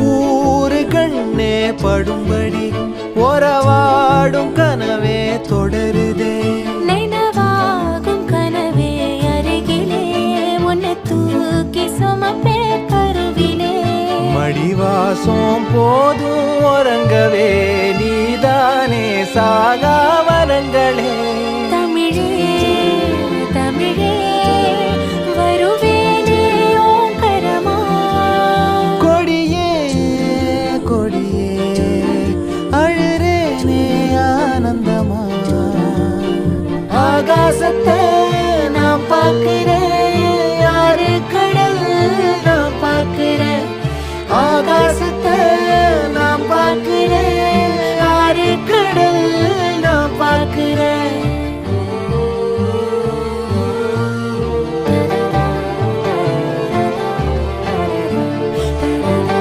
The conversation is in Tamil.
ஊரு கண்ணே படும்படி ஒரவாடும் கனவே தொடருதே. நினைவாகும் கனவே அருகிலே உன்னை தூக்கி சுமப்பே கருவிலே. மடிவாசம் போதும் ஆகாசத்தை நான் பார்க்கிறேன். யாரு கடல் நான் பார்க்கிறேன். ஆகாசத்தை நான் பார்க்கிறேன்.